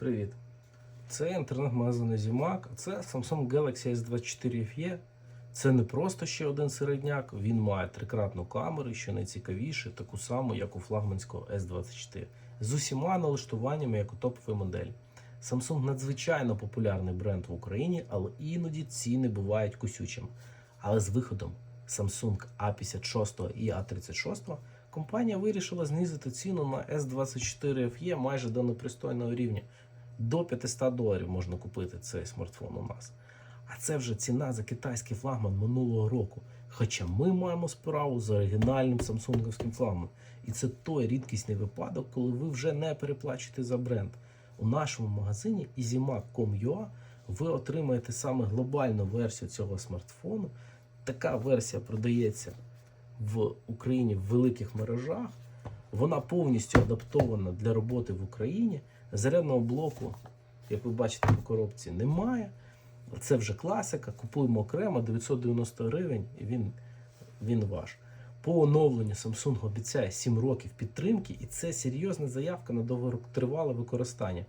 Привіт. Це інтернет-магазин Зімак, це Samsung Galaxy S24 FE. Це не просто ще один середняк, він має трикратну камеру, що найцікавіше, таку саму, як у флагманського S24, з усіма налаштуваннями, як у топової моделі. Samsung надзвичайно популярний бренд в Україні, але іноді ціни бувають кусючими. Але з виходом Samsung A56 і A36 компанія вирішила знизити ціну на S24 FE майже до непристойного рівня. До 500 доларів можна купити цей смартфон у нас. А це вже ціна за китайський флагман минулого року. Хоча ми маємо справу з оригінальним самсунговським флагманом. І це той рідкісний випадок, коли ви вже не переплачуєте за бренд. У нашому магазині easymac.com.ua ви отримаєте саме глобальну версію цього смартфону. Така версія продається в Україні в великих мережах. Вона повністю адаптована для роботи в Україні. Зарядного блоку, як ви бачите по коробці, немає. Це вже класика. Купуємо окремо 990 гривень, і він, він ваш. По оновленню Samsung обіцяє 7 років підтримки, і це серйозна заявка на довготривале використання.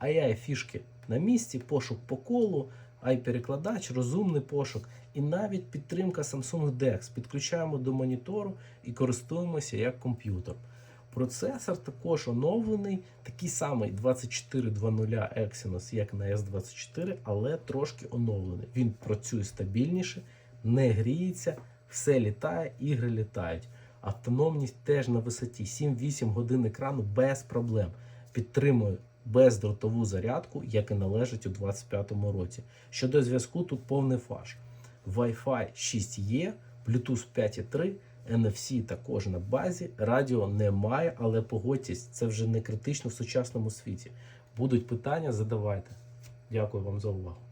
AI фішки на місці, пошук по колу, AI-перекладач, розумний пошук і навіть підтримка Samsung DeX. Підключаємо до монітору і користуємося як комп'ютер. Процесор також оновлений, такий самий 2400 Exynos, як на S24, але трошки оновлений. Він працює стабільніше, не гріється, все літає, ігри літають. Автономність теж на висоті 7-8 годин екрану без проблем. Підтримує бездротову зарядку, як і належить у 2025 році. Щодо зв'язку, тут повний фаш. Wi-Fi 6E, Bluetooth 5.3. NFC також на базі, радіо немає, але погодьтесь, це вже не критично в сучасному світі. Будуть питання, задавайте. Дякую вам за увагу.